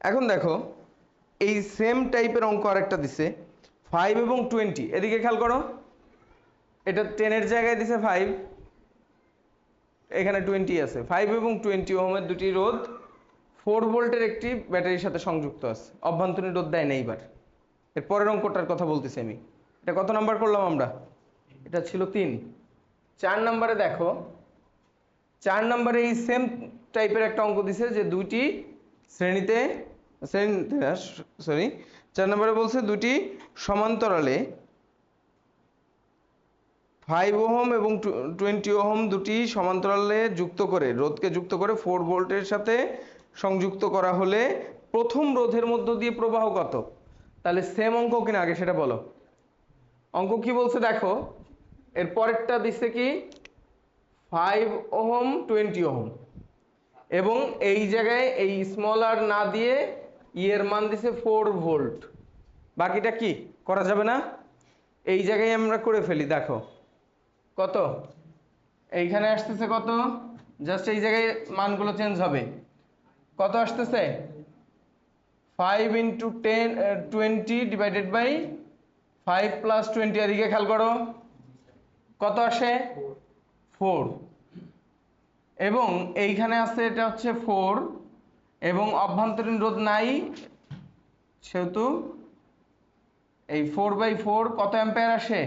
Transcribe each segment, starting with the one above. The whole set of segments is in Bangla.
এখন দেখো, এই সেম টাইপের অঙ্ক আরেকটা দিছে ফাইভ এবং টোয়েন্টি এদিকে খেয়াল করো, এটা টেনের জায়গায় দিছে ফাইভ এখানে টোয়েন্টি আছে। ফাইভ এবং টোয়েন্টি ওহমের দুটি রোধ ফোর ভোল্টের একটি ব্যাটারির সাথে সংযুক্ত আছে। অভ্যন্তরীণ রোধ দেয় না এইবার। এর পরের অঙ্কটার কথা বলতেছি আমি। এটা কত নাম্বার করলাম আমরা? এটা ছিল তিন। চার নাম্বারে দেখো, চার নম্বরে এই সেম টাইপের একটা অঙ্ক দিছে যে দুইটি শ্রেণীতে শ্রেণীতে সরি চার নম্বরে বলছে দুটি সমান্তরালে ফাইভ ওহম এবং টোয়েন্টি ওহম দুটি সমান্তরালে যুক্ত করে, রোধকে যুক্ত করে ফোর ভোল্টের সাথে সংযুক্ত করা হলে প্রথম রোধের মধ্য দিয়ে প্রবাহ কত? তাহলে সেম অঙ্ক কিনা আগে সেটা বলো। অঙ্ক কি বলছে দেখো, এর পরেরটা দিচ্ছে কি? Five ohm twenty ohm. এবং এই জায়গায় এই স্মল আর না দিয়ে ইয়ের মান দিছে ফোর ভোল্ট বাকিটা কি? করা যাবে না? এই জায়গায় আমরা করে ফেলি দেখো। কত? এইখানে আসতেছে কত? জাস্ট এই জায়গায় মানগুলো চেঞ্জ হবে। কত আসতেছে? Five into ten twenty divided by five plus twenty এদিকে খেয়াল করো। কত আসে? ফোর এবং এইখানে আছে এটা হচ্ছে ফোর এবং অভ্যন্তরীণ রোধ নাই, সেহেতু এই ফোর বাই ফোর কত অ্যাম্পেয়ার আসে?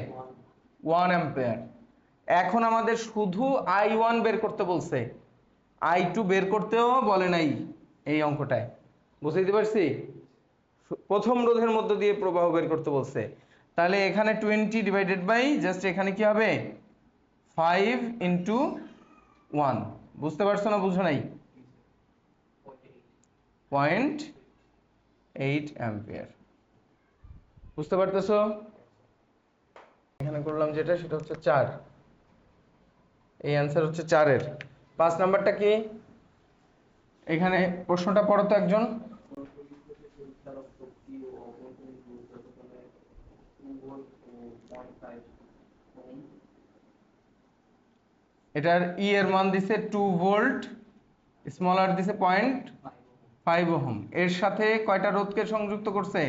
ওয়ান অ্যাম্পেয়ার এখন আমাদের শুধু আই ওয়ান বের করতে বলছে। আই টু বের করতেও বলে নাই এই অঙ্কটায়। বুঝতে পারছি? প্রথম রোধের মধ্য দিয়ে প্রবাহ বের করতে বলছে। তাহলে এখানে টোয়েন্টি ডিভাইডেড বাই জাস্ট এখানে কি হবে? ফাইভ ইন্টু ওয়ান বুঝতে পারছ না বুঝো নাই? পয়েন্ট এইট অ্যাম্পিয়ার বুঝতে পারতেছো? এখানে করলাম যেটা, সেটা হচ্ছে চার। এই অ্যান্সার হচ্ছে চারের। পাঁচ নাম্বারটা কি? এখানে প্রশ্নটা পড়ো তো একজন। এটার ই এর মান দিছে টু ভোল্ট স্মল আর দিছে পয়েন্ট ফাইভ ওহম এর সাথে কয়টা রোধকে সংযুক্ত করছে?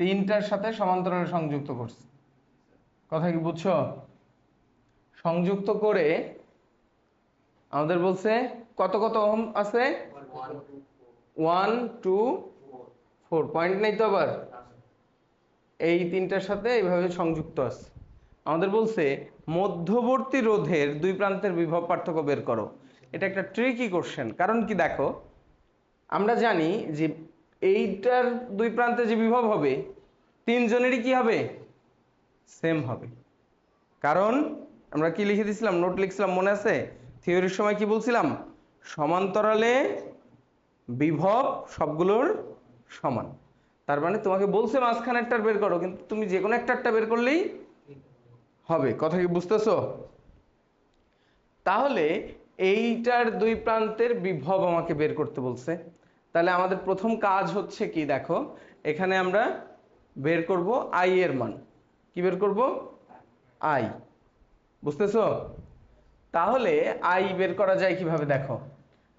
তিনটার সাথে সমান্তরালে সংযুক্ত করছে। কথা কি বুঝছ? সংযুক্ত করে আমাদের বলছে কত কত ওহম আছে? ওয়ান টু ফোর পয়েন্ট নেই তো আবার। এই তিনটার সাথে এইভাবে সংযুক্ত আছে আমাদের বলছে, মধ্যবর্তী রোধের দুই প্রান্তের বিভব পার্থক্য বের করো। এটা একটা ট্রিকি কোশ্চেন কারণ কি দেখো, আমরা জানি যে এইটার দুই প্রান্তে যে বিভব হবে, তিনজনেরই কি হবে? সেম হবে। কারণ আমরা কি লিখে দিছিলাম? নোট লিখছিলাম, মনে আছে? থিওরির সময় কি বলছিলাম? সমান্তরালে বিভব সবগুলোর সমান। তার মানে তোমাকে বলছে মাঝখানেরটার বের করো, কিন্তু তুমি যে কোনো একটারটা বের করলেই হবে। কথা কি বুঝতেছো? তাহলে এইটার দুই প্রান্তের বিভব আমাকে বের করতে বলছে। তাহলে আমাদের প্রথম কাজ হচ্ছে কি, দেখো, এখানে আমরা বের করব আই এর মান। কি বের করব? আই বুঝতেছো? তাহলে আই বের করা যায় কীভাবে? দেখো,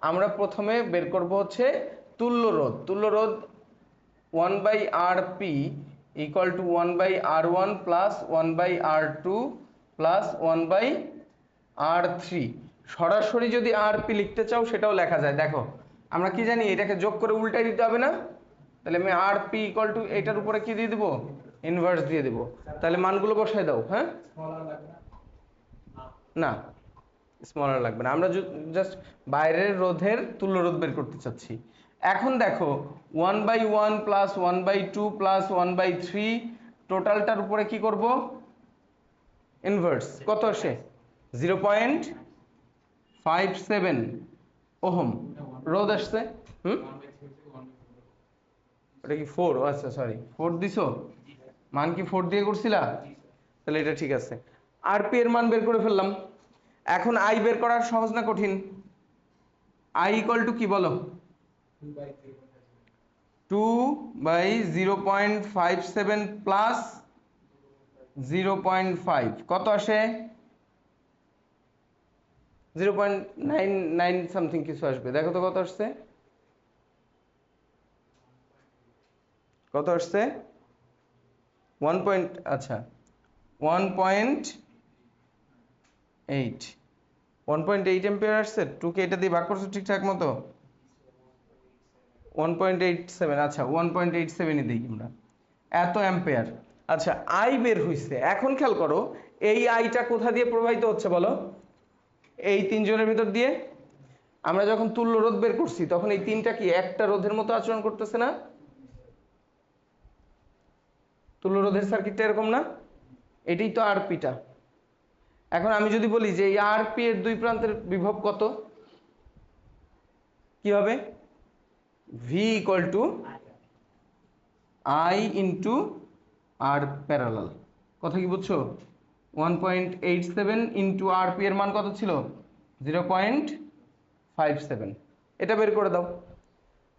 আমরা প্রথমে বের করব হচ্ছে তুল্য রোধ। তুল্য রোধ one by R P equal to one by R one plus one by R two plus সরাসরি যদি আর লিখতে চাও, সেটাও লেখা যায়। দেখো, আমরা কি জানি, এটাকে যোগ করে উল্টাই দিতে হবে না? তাহলে আমি আর পি ইকুয়াল এটার উপরে কি দিয়ে দেবো? ইনভার্স দিয়ে দেবো। তাহলে মানগুলো বসায় দাও হ্যাঁ? না স্মলার লাগবে না। আমরা জাস্ট বাইরের রোধের তুল্য রোধ বের করতে চাচ্ছি। এখন দেখো one by one plus one by two plus one by three টোটালটার উপরে কি করব? ইনভার্স কত আসে? Zero point five seven ohm, রোদ আসছে? হুম? ওটা কি ফোর আচ্ছা সরি ফোর দিছো? মান কি ফোর দিয়ে করছিলা? তাহলে এটা ঠিক আছে। আর পি এর মান বের করে ফেললাম। এখন আই বের করা সহজ না কঠিন? আই ইকুয়াল টু কি বলো? Two by zero point five zero point কত আসে? কিছু আসবে। দেখো তো কত আসছে? কত আসছে? ওয়ান পয়েন্ট আচ্ছা। One point eight one point eight আসছে? এটা দিয়ে ভাগ করছ ঠিকঠাক মতো? ওয়ান পয়েন্ট এইট সেভেন আচ্ছা ওয়ান পয়েন্ট এইট সেভেনই দিই আমরা। এত অ্যাম্পেয়ার আচ্ছা আই বের হইছে। এখন খেয়াল করো, এই আইটা কোথা দিয়ে প্রবাহিত হচ্ছে বলো? এই তিনজনের ভিতর দিয়ে। আমরা যখন তুল্য রোধ বের করছি, তখন এই তিনটা কি একটা রোধের মতো আচরণ করতেছে না? তুল্য রোধের সার্কিটটা এরকম না? এটাই তো আরপিটা এখন আমি যদি বলি যে এই আরপি এর দুই প্রান্তের বিভব কত? কি হবে? V equal to I into R parallel কথা কি বুঝছ? One point eight seven into RP এর মান কত ছিল? জিরো পয়েন্ট ফাইভ সেভেন এটা বের করে দাও।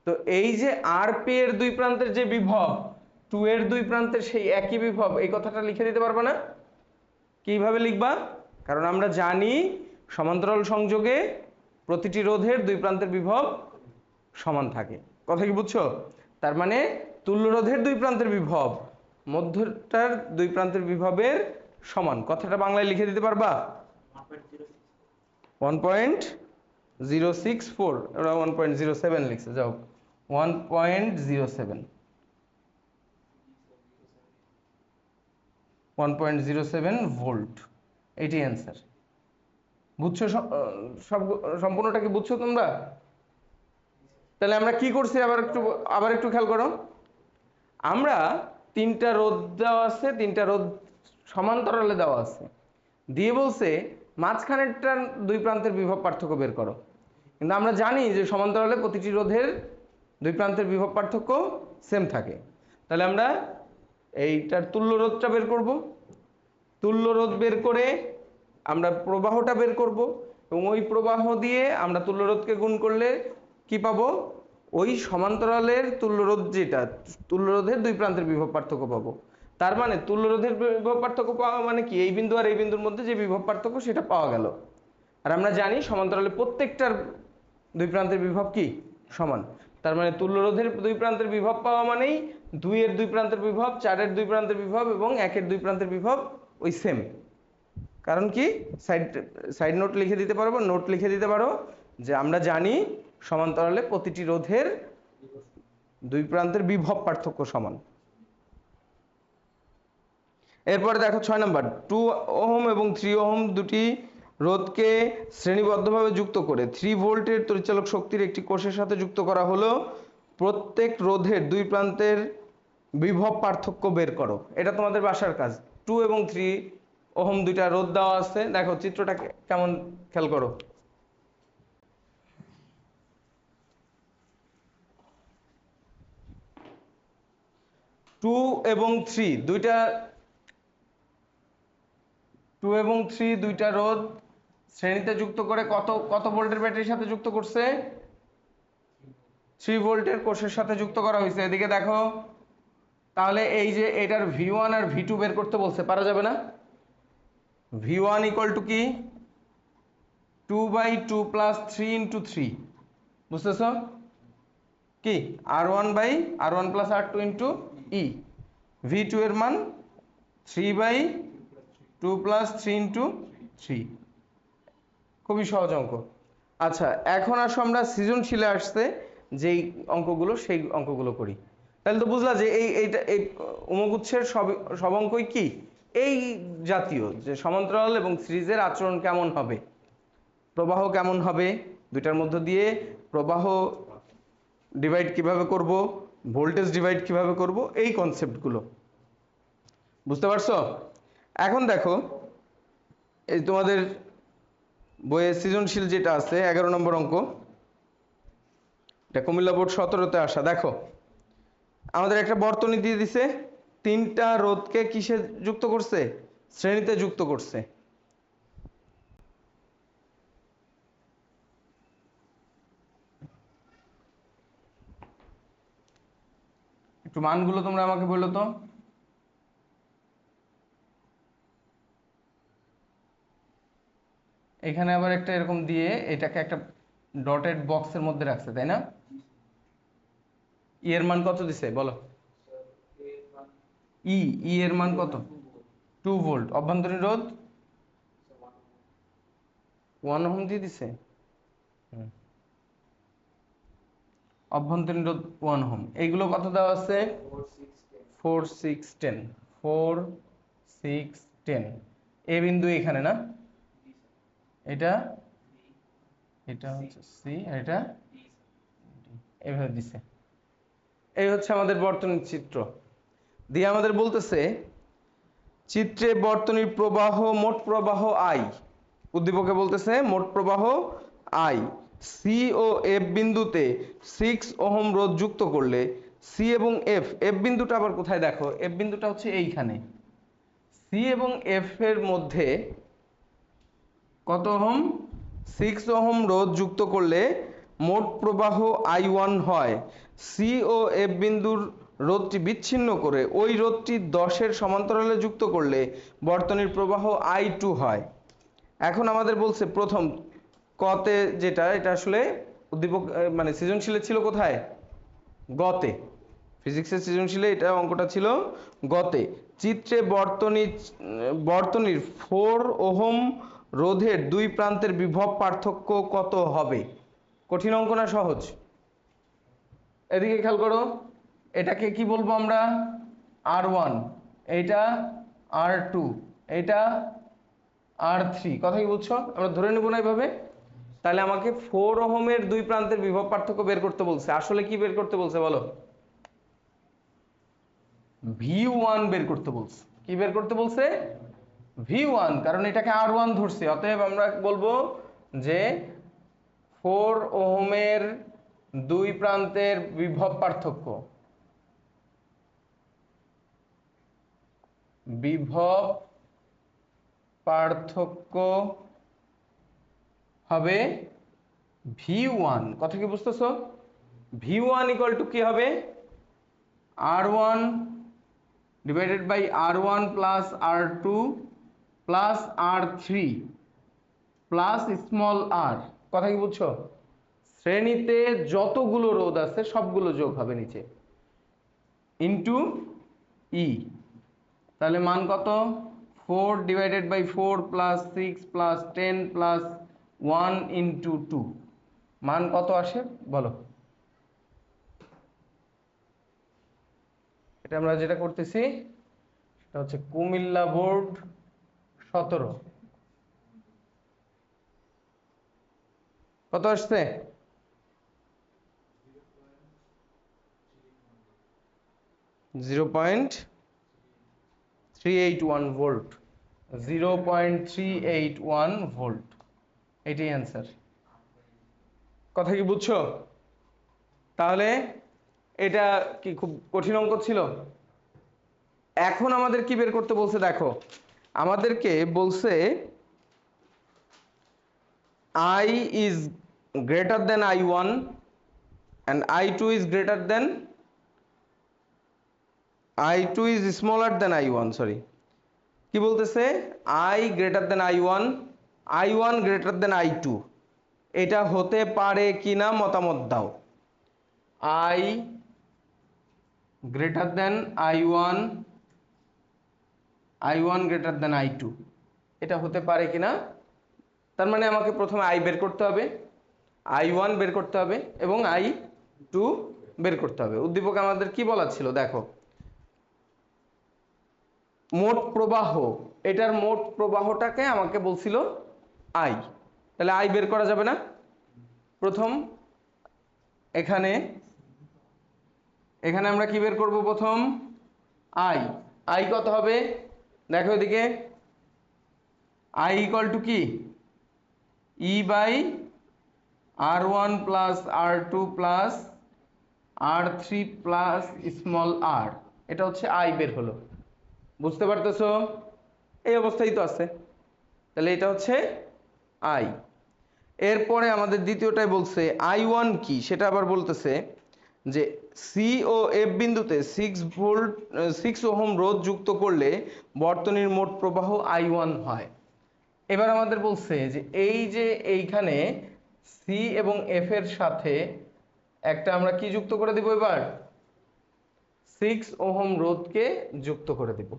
তো এই যে আরপি এর দুই প্রান্তের যে বিভব টু এর দুই প্রান্তের সেই একই বিভব, এই কথাটা লিখে দিতে পারবে না? কীভাবে লিখবা? কারণ আমরা জানি সমান্তরাল সংযোগে প্রতিটি রোধের দুই প্রান্তের বিভব সমান থাকে। কথা কি বুঝছ? তার মানে তুল্য রোধের দুই প্রান্তের বিভব মধ্যটার দুই প্রান্তের বিভবের সমান। কথাটা বাংলায় লিখে দিতে পারবা? One point zero six four ওরা ওয়ান পয়েন্ট জিরো সেভেন লিখছে যাও। One point zero seven one point zero seven volt এটি অ্যান্সার বুঝছ সব- আহ, সব সম্পূর্ণটা কি বুঝছ তোমরা? তাহলে আমরা কি করছি? আবার একটু আবার একটু খেয়াল করো। আমরা তিনটা রোদ দেওয়া আছে, তিনটা রোদ সমান্তরালে দেওয়া আছে। দিয়ে বলছে মাঝখানেরটার দুই প্রান্তের বিভব পার্থক্য বের করো। কিন্তু আমরা জানি যে সমান্তরালে প্রতিটি রোধের দুই প্রান্তের বিভব পার্থক্য সেম থাকে। তাহলে আমরা এইটার তুল্য রোধটা বের করব। তুল্য রোধ বের করে আমরা প্রবাহটা বের করব এবং ওই প্রবাহ দিয়ে আমরা তুল্য রোধকে গুণ করলে কি পাবো? ওই সমান্তরালের তুল্য রোধ যেটা তুল্য রোধের দুই প্রান্তের বিভব পার্থক্য পাবো। তার মানে তুল্যরোধের বিভব পার্থক্য পাওয়া মানে কি? এই বিন্দু আর এই বিন্দুর মধ্যে যে বিভব পার্থক্য সেটা পাওয়া গেল। আর আমরা জানি সমান্তরালে প্রত্যেকটার দুই প্রান্তের বিভব কি? সমান। তার মানে তুল্যরোধের দুই প্রান্তের বিভব পাওয়া মানেই দুইয়ের দুই প্রান্তের বিভব, চারের দুই প্রান্তের বিভব এবং একের দুই প্রান্তের বিভব ওই সেম কারণ কি? সাইড সাইড নোট লিখে দিতে পারব নোট লিখে দিতে পারো যে আমরা জানি সমান্তরালে প্রতিটি রোধের দুই প্রান্তের বিভব পার্থক্য সমান। এরপরে দেখো ছয় নাম্বার, টু ওহম এবং থ্রি ওহম দুটি রোধকে শ্রেণীবদ্ধভাবে যুক্ত করে থ্রি ভোল্টের তরিচালক শক্তির একটি কোষের সাথে যুক্ত করা হলো। প্রত্যেক রোধের দুই প্রান্তের বিভব পার্থক্য বের করো। এটা তোমাদের বাসার কাজ। টু এবং থ্রি ওহম দুইটা রোধ দেওয়া আছে। দেখো চিত্রটা কে- কেমন খেয়াল করো। টু এবং থ্রি, দুইটা টু এবং থ্রি দুইটা রোধ শ্রেণীতে যুক্ত করে কত কত ভোল্টের ব্যাটারির সাথে যুক্ত করছে? থ্রি ভোল্টের কোষের সাথে যুক্ত করা হয়েছে। এদিকে দেখো, তাহলে এই যে এটার ভি ওয়ান আর ভি টু বের করতে বলছে, পারা যাবে না? ভি ওয়ান ইকুয়াল টু কি? Two by two plus three into three বুঝতেছ? কি? R one by R one plus R two into E V two এর মান three by two plus three into three খুবই সহজ অঙ্ক। আচ্ছা এখন আসো আমরা সৃজনশীলে আসতে যেই অঙ্কগুলো, সেই অঙ্কগুলো করি। তাহলে তো বুঝলা যে এই, এইটা, এই উমগুচ্ছের সব সব অঙ্কই কি? এই জাতীয়, যে সমান্তরাল এবং সিরিজের আচরণ কেমন হবে? প্রবাহ কেমন হবে? দুইটার মধ্য দিয়ে প্রবাহ ডিভাইড কীভাবে করব? ভোল্টেজ ডিভাইড কীভাবে করব? এই কনসেপ্টগুলো বুঝতে পারছ? এখন দেখো, এই তোমাদের বইয়ে সৃজনশীল যেটা আছে, এগারো নম্বর অঙ্ক, এটা কুমিল্লা বোর্ড সতেরোতে আসা। দেখো, আমাদের একটা বর্তনী দিয়ে দিছে, তিনটা রোধকে কিসে যুক্ত করছে? শ্রেণীতে যুক্ত করছে। একটু মানগুলো তোমরা আমাকে বলল তো। এখানে আবার একটা এরকম দিয়ে এটাকে একটা ডটেড বক্সের মধ্যে রাখছে, তাই না? ই এর মান কত দিছে, বলো? ই ই এর মান কত? টু ভোল্ট অভ্যন্তরীণ রোধ? ওয়ান ওহম দিয়ে দিছে হুম। অভ্যন্তরীণ রোধ ওয়ান ওহম এইগুলো কত দেওয়া আছে? Four six ten four six ten A বিন্দু এখানে না? এটা? এটা হচ্ছে সি আর এটা? এভাবে দিছে। এই হচ্ছে আমাদের বর্তনীর চিত্র। দিয়ে আমাদের বলতেছে, চিত্রে বর্তনীর প্রবাহ মোট প্রবাহ আই উদ্দীপকে বলতেছে, মোট প্রবাহ আই সি ও এফ বিন্দুতে সিক্স ওহম রোধ যুক্ত করলে সি এবং এফ এফ বিন্দুটা আবার কোথায় দেখো? এফ বিন্দুটা হচ্ছে এইখানে। সি এবং এফ এর মধ্যে কত ওহম? সিক্স ওহম রোধ যুক্ত করলে মোট প্রবাহ আই ওয়ান হয়। সি ও এফ বিন্দুর রোধটি বিচ্ছিন্ন করে ওই রোধটি দশের সমান্তরালে যুক্ত করলে বর্তনীর প্রবাহ আই টু হয়। এখন আমাদের বলছে প্রথম কতে যেটা, এটা আসলে উদ্দীপক মানে সৃজনশীলে ছিল কোথায়? গতে। ফিজিক্সের সৃজনশীলে এটা অঙ্কটা ছিল গতে। চিত্রে বর্তনী, বর্তনীর ফোর ওহম রোধের দুই প্রান্তের বিভব পার্থক্য কত হবে? কঠিন অঙ্ক না সহজ? এদিকে খেয়াল করো। এটাকে কি বলব আমরা? R one. এইটা আর টু। এইটা আর থ্রি। কথা কি বুঝছ আমরা ধরে নেব না এইভাবে তাহলে আমাকে ফোর ওহমের দুই প্রান্তের বিভব পার্থক্য বের করতে বলছে। আসলে কি বের করতে বলছে বলো? ভি ওয়ান বের করতে বলছে। কি বের করতে বলছে? ভি ওয়ান কারণ এটাকে আর ওয়ান ধরছে। অতএব আমরা বলব যে ফোর ওহমের দুই প্রান্তের বিভব পার্থক্য। বিভব পার্থক্য হবে ভি ওয়ান কথা কি বুঝতেছো? ভি ওয়ান ইকুয়াল টু কি হবে? R one divided by R one plus R two plus R three plus small R কথা কি বুঝছ? শ্রেণীতে যতগুলো রোদ আছে, সবগুলো যোগ হবে নিচে। ইন্টু ই তাহলে মান কত? Four divided by four plus six plus ten plus one into two. মান কত আসে? বলো। এটা আমরা যেটা করতেছি সেটা হচ্ছে কুমিল্লা বোর্ড সতেরো। কত আসছে? Zero point three eight one volt. Zero point three eight one volt. এটাই অ্যান্সার কথা কি বুঝছ? তাহলে এটা কি খুব কঠিন অঙ্ক ছিল? এখন আমাদের কি বের করতে বলছে দেখো, আমাদেরকে বলছে I is greater than I one and I two is greater than I two is smaller than I one sorry কি বলতেছে? I greater than I one I one greater than I two এটা হতে পারে কিনা মতামত দাও। I greater than I one I one greater than I two এটা হতে পারে কিনা? তার মানে আমাকে প্রথমে আই বের করতে হবে। আই ওয়ান বের করতে হবে এবং আই টু বের করতে হবে। উদ্দীপক, আমাদের কি বলা ছিল? দেখো। মোট প্রবাহ, এটার মোট প্রবাহটাকে আমাকে বলছিল আই তাহলে আই বের করা যাবে না? প্রথম, এখানে এখানে আমরা কি বের করব প্রথম? আই আই কত হবে? দেখো এদিকে। আই ইকুয়াল টু কি? E by R one plus R two plus R three plus small R এটা হচ্ছে আই বের হলো। বুঝতে পারতেছো? এই অবস্থায় তো আছে। তাহলে এটা হচ্ছে আই। এরপরে আমাদের দ্বিতীয়টাই বলছে, আই ওয়ান কি? সেটা আবার বলতেছে যে সি ও এফ বিন্দুতে সিক্স ভোল্ট সিক্স ওহম রোধ যুক্ত করলে বর্তনীর মোট প্রবাহ আই ওয়ান হয়। এবার আমাদের বলছে যে এই যে এইখানে সি এবং এফ এর সাথে একটা আমরা কি যুক্ত করে দিব এবার? সিক্স ওহম রোধকে যুক্ত করে দিব।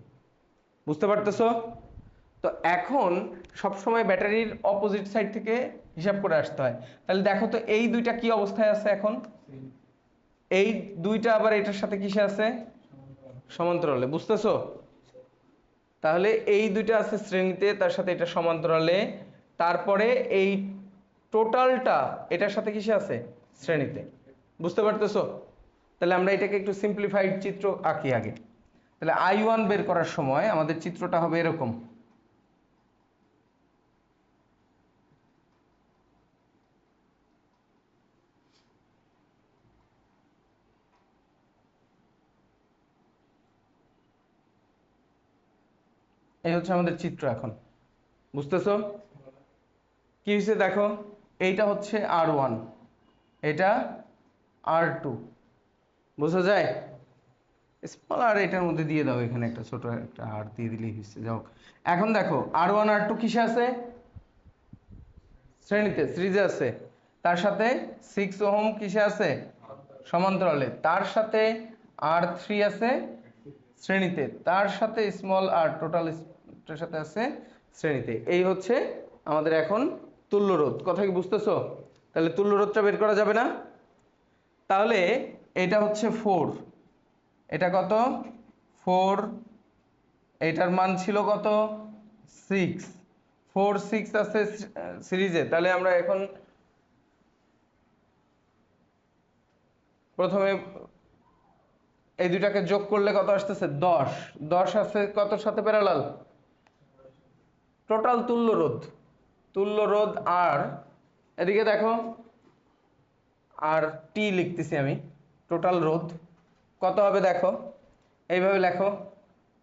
বুঝতে পারতেছো? তো এখন সবসময় ব্যাটারির অপোজিট সাইড থেকে হিসাব করে আসতে হয়। তাহলে দেখো তো এই দুইটা কি অবস্থায় আছে এখন? এই দুইটা আবার এটার সাথে কিসে আছে? সমান্তরালে, বুঝতেছো? তাহলে এই দুইটা আছে শ্রেণীতে, তার সাথে এটা সমান্তরালে। তারপরে এই টোটালটা এটার সাথে কিসে আছে? শ্রেণীতে। বুঝতে পারতেছো? তাহলে আমরা এটাকে একটু সিম্পলিফাইড চিত্র আঁকি আগে। তাহলে আই ওয়ান বের করার সময় আমাদের চিত্রটা হবে এরকম। এই হচ্ছে আমাদের চিত্র এখন। বুঝতেছো? কি হয়েছে দেখো? এইটা হচ্ছে আর ওয়ান। এটা আর টু। বোঝা যায়? স্মল আর এটার মধ্যে দিয়ে দাও, এখানে একটা ছোট একটা আর দিয়ে দিলেই হচ্ছে যাও এখন দেখো, আর ওয়ান, আর টু কিসে আছে? শ্রেণীতে, সিরিজে আছে। তার সাথে সিক্স ওহম কিসে আছে? সমান্তরালে। তার সাথে আর থ্রি আছে শ্রেণীতে। তার সাথে স্মল আর টোটাল সাথে আছে শ্রেণীতে। এই হচ্ছে আমাদের এখন তুল্য রোধ কথা কি বুঝতেছো? তাহলে তুল্য রোধটা বের করা যাবে না? তাহলে এটা হচ্ছে ফোর। এটা কত? ফোর। এটার মান ছিল কত? সিক্স। ফোর, সিক্স আছে সিরিজে। তাহলে আমরা এখন প্রথমে এই দুইটাকে যোগ করলে কত আসতেছে? দশ। দশ আছে কত সাথে প্যারালাল টোটাল তুল্য রোধ তুল্য রোধ আর, এদিকে দেখো, আর টি লিখতেছি আমি, টোটাল রোধ, কত হবে দেখো, এইভাবে লেখো,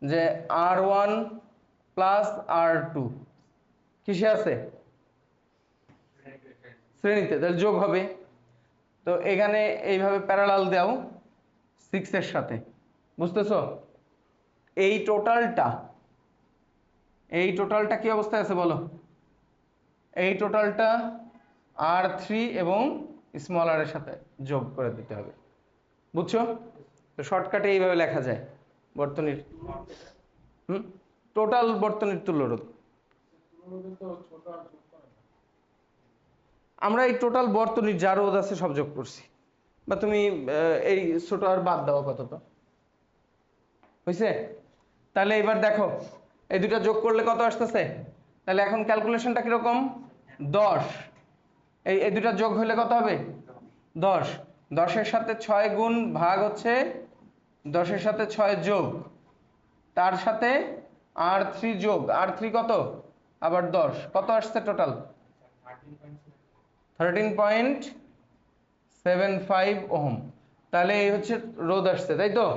যে R one plus R two কিসে আছে? শ্রেণীতে, তাহলে যোগ হবে, তো এখানে এইভাবে প্যারালাল দাও সিক্সের সাথে, বুঝতেছো? এই টোটালটা এই টোটালটা কি অবস্থায় আছে বলো? এই টোটালটা আর থ্রি এবং স্মল আর এর সাথে যোগ করে দিতে হবে। বুঝছ? তো শর্টকাটে এইভাবে লেখা যায় বর্তনীর। হুম? টোটাল বর্তনীর তুল্যরোধ আমরা এই টোটাল বর্তনীর যা রোধ আছে সব যোগ করছি। বা তুমি এই ছোট আর বাদ দাও আপাতত। হয়েছে তাহলে এবার দেখো। এই দুটা যোগ করলে কত আসতেছে? তাহলে এখন ক্যালকুলেশনটা কীরকম? দশ। এই এই দুটা যোগ হলে কত হবে? দশ। দশের সাথে ছয় গুণ ভাগ হচ্ছে দশের সাথে ছয় যোগ। তার সাথে আর থ্রি যোগ। আর থ্রি কত? আবার দশ। কত আসছে total thirteen point seven five ohm. তাহলে এই হচ্ছে রোদ আসছে, তাই তো?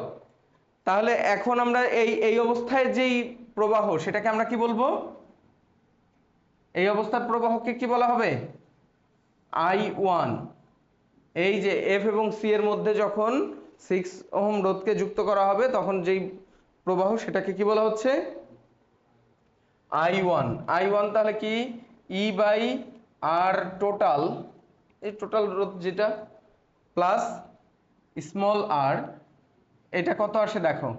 তাহলে এখন আমরা এই এই অবস্থায় যেই প্রবাহ, সেটাকে আমরা কি বলব? এই অবস্থার প্রবাহকে কি বলা হবে? আই ওয়ান এই যে এফ এবং সি এর মধ্যে যখন সিক্স ওহম রোধকে যুক্ত করা হবে, তখন যেই প্রবাহ, সেটাকে কি বলা হচ্ছে? আই ওয়ান আই ওয়ান তাহলে কি? ই বাই আর টোটাল এই টোটাল রোধ যেটা প্লাস স্মল আর এটা কত আসে দেখো?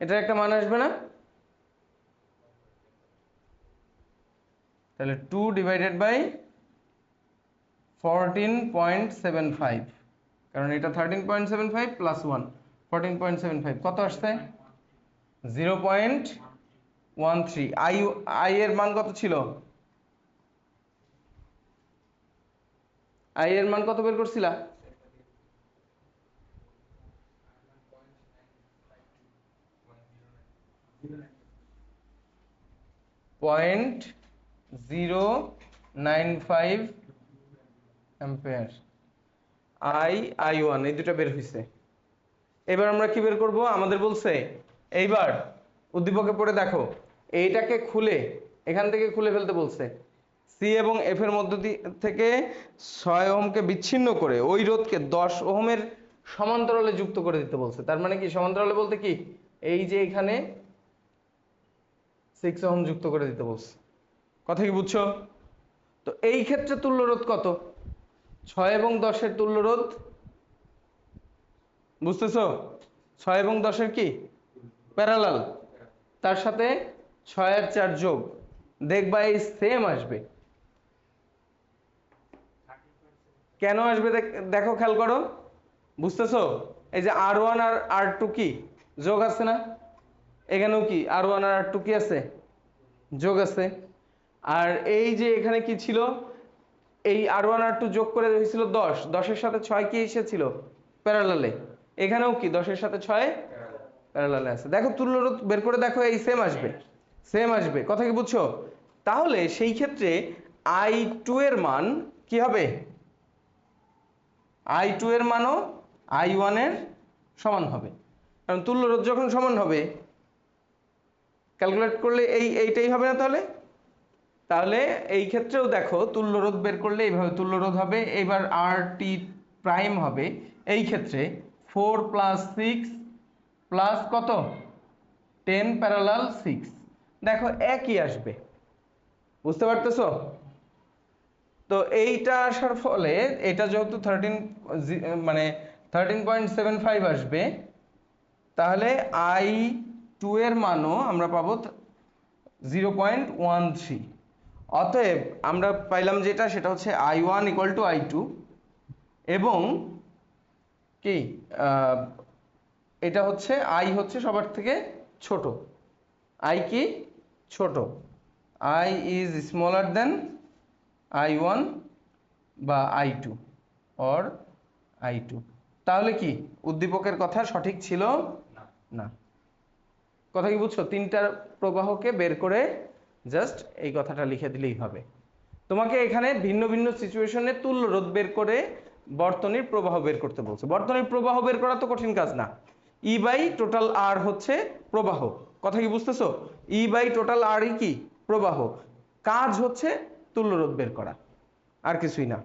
এটার একটা মান আসবে না? তাহলে two divided by fourteen point seven five কারণ এটা thirteen point seven five plus one fourteen point seven five কত আসছে? Zero point one three I I এর মান কত ছিল? আই এর মান কত বের করছিলা? Point zero nine five ampere. I I one এই দুটো বের হয়েছে এবার আমরা কি বের করব? আমাদের বলছে, এইবার উদ্দীপকে পড়ে দেখো, এইটাকে খুলে, এখান থেকে খুলে ফেলতে বলছে। সি এবং এফ এর মধ্য থেকে ছয় ওহমকে বিচ্ছিন্ন করে ওই রোধকে দশ ওহমের সমান্তরালে যুক্ত করে দিতে বলছে। তার মানে কি? সমান্তরালে বলতে কি? এই যে এখানে সিক্স ওহম যুক্ত করে দিতে বলছে। কথা কি বুঝছ? তো এই ক্ষেত্রে তুল্য রোধ কত? ছয় এবং দশের তুল্য রোধ বুঝতেছো? ছয় এবং দশের কি? প্যারালাল তার সাথে ছয় আর চার যোগ। দেখবা এই সেম আসবে। কেন আসবে? দেখো খেয়াল করো। বুঝতেছো? এই যে আর ওয়ান আর আর টু কি? যোগ আছে না? এখানেও কি আর ওয়ান আর টু কি আছে? যোগ আছে। আর এই যে এখানে কি ছিল? এই আর ওয়ান আর টু যোগ করে হয়েছিল দশ। দশের সাথে ছয় কি এসেছিল? প্যারালালে এখানেও কি দশের সাথে ছয়? প্যারালালে আছে। দেখো তুল্যরোধ বের করে দেখো, এই সেম আসবে। সেম আসবে। কথা কি বুঝছ? তাহলে সেই ক্ষেত্রে আই টু এর মান কি হবে? আই টু এর মানও আই ওয়ানের সমান হবে। কারণ তুল্য তুল্যরোধ যখন সমান হবে ক্যালকুলেট করলে এই, এইটাই হবে না তাহলে? তাহলে এই ক্ষেত্রেও দেখো তুল্যরোধ বের করলে এইভাবে তুল্যরোধ হবে, এবার আর টি প্রাইম হবে, এই ক্ষেত্রে ফোর প্লাস সিক্স প্লাস কত? টেন প্যারালাল সিক্স দেখো, একই আসবে। বুঝতে পারতেছো? তো এইটা আসার ফলে, এটা যেহেতু থার্টিন মানে থার্টিন পয়েন্ট সেভেন ফাইভ আসবে, তাহলে আই টু এর মানও আমরা পাবো জিরো পয়েন্ট ওয়ান থ্রি অতএব আমরা পাইলাম যেটা সেটা হচ্ছে I one equal to I two এবং কি এটা হচ্ছে আই হচ্ছে সবার থেকে ছোট। আই কি? ছোট। I is smaller than I one বা I two or I two তাহলে কি উদ্দীপকের কথা সঠিক ছিল? না। কথা কি বুঝছ? তিনটা প্রবাহকে বের করে জাস্ট এই কথাটা লিখে দিলেই হবে। তোমাকে এখানে ভিন্ন ভিন্ন সিচুয়েশনে তুল্য রোধ বের করে বর্তনীর প্রবাহ বের করতে বলছে। বর্তনীর প্রবাহ বের করা তো কঠিন কাজ না। ই বাই টোটাল আর হচ্ছে প্রবাহ। কথা কি বুঝতেছো? ই বাই টোটাল আর কি? প্রবাহ। কাজ হচ্ছে তুল্য রোধ বের করা। আর কিছুই না।